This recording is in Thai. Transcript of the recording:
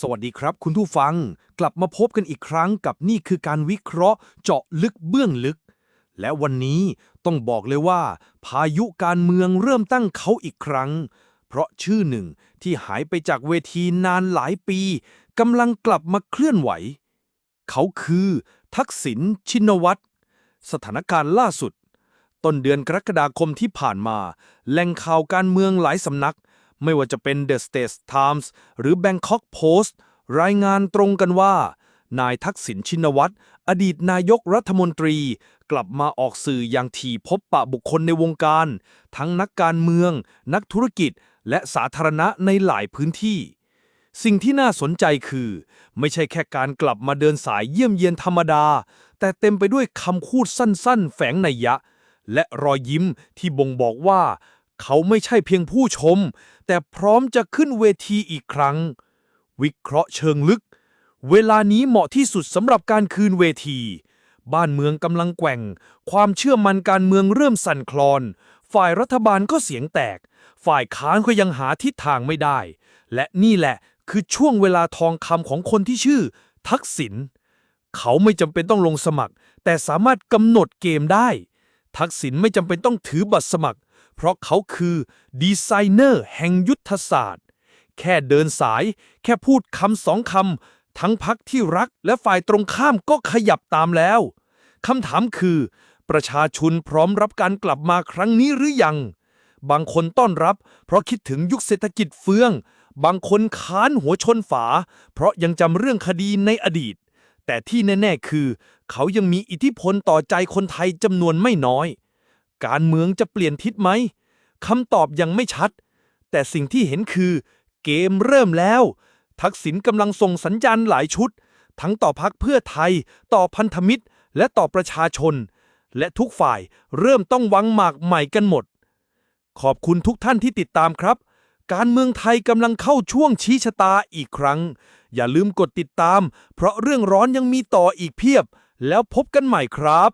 สวัสดีครับคุณผู้ฟังกลับมาพบกันอีกครั้งกับนี่คือการวิเคราะห์เจาะลึกเบื้องลึก และวันนี้ต้องบอกเลยว่า พายุการเมืองเริ่มตั้งเขาอีกครั้ง เพราะชื่อหนึ่งที่หายไปจากเวทีนานหลายปีกำลังกลับมาเคลื่อนไหว เขาคือ ทักษิณชินวัตรสถานการณ์ล่าสุด ต้นเดือนกรกฎาคมที่ผ่านมา แหล่งข่าวการเมืองหลายสำนัก ไม่ว่าจะเป็น The States Times หรือ Bangkok Post รายงานตรงกันว่า นายทักษิณชินวัตร อดีตนายกรัฐมนตรี กลับมาออกสื่ออย่างถี่พบปะบุคคลในวงการ ทั้งนักการเมือง นักธุรกิจ และสาธารณะในหลายพื้นที่ สิ่งที่น่าสนใจคือ ไม่ใช่แค่การกลับมาเดินสายเยี่ยมเยียนธรรมดา แต่เต็มไปด้วยคำพูดสั้นๆ แฝงนัยยะ และรอยยิ้มที่บ่งบอกว่า เขาไม่ใช่เพียงผู้ชม แต่พร้อมจะขึ้นเวทีอีกครั้ง วิเคราะห์เชิงลึก เวลานี้เหมาะที่สุดสำหรับการคืนเวที บ้านเมืองกำลังแกว่ง ความเชื่อมั่นการเมืองเริ่มสั่นคลอน ฝ่ายรัฐบาลก็เสียงแตก ฝ่ายค้านก็ยังหาทิศทางไม่ได้ และนี่แหละคือช่วงเวลาทองคำของคนที่ชื่อ ทักษิณเขาไม่จำเป็นต้องลงสมัคร แต่สามารถกำหนดเกมได้ ทักษิณไม่จำเป็นต้องถือบัตรสมัคร เพราะเขาคือดีไซเนอร์แห่งยุทธศาสตร์ แค่เดินสาย แค่พูดคำสองคำ ทั้งพักที่รักและฝ่ายตรงข้ามก็ขยับตามแล้วคำถามคือ ประชาชนพร้อมรับการกลับมาครั้งนี้หรือยัง บางคนต้อนรับ เพราะคิดถึงยุคเศรษฐกิจเฟื่อง บางคนค้านหัวชนฝา เพราะยังจำเรื่องคดีในอดีต แต่ที่แน่ ๆ คือ เขายังมีอิทธิพลต่อใจคนไทยจำนวนไม่น้อย การเมืองจะเปลี่ยนทิศไหมคำตอบยังไม่ชัด แต่สิ่งที่เห็นคือ เกมเริ่มแล้ว ทักษิณกำลังส่งสัญญาณหลายชุด ทั้งต่อพักเพื่อไทย ต่อพันธมิตร และต่อประชาชน และทุกฝ่ายเริ่มต้องวางหมากใหม่กันหมด ขอบคุณทุกท่านที่ติดตามครับ การเมืองไทยกำลังเข้าช่วงชี้ชะตาอีกครั้ง อย่าลืมกดติดตาม เพราะเรื่องร้อนยังมีต่ออีกเพียบ แล้วพบกันใหม่ครับ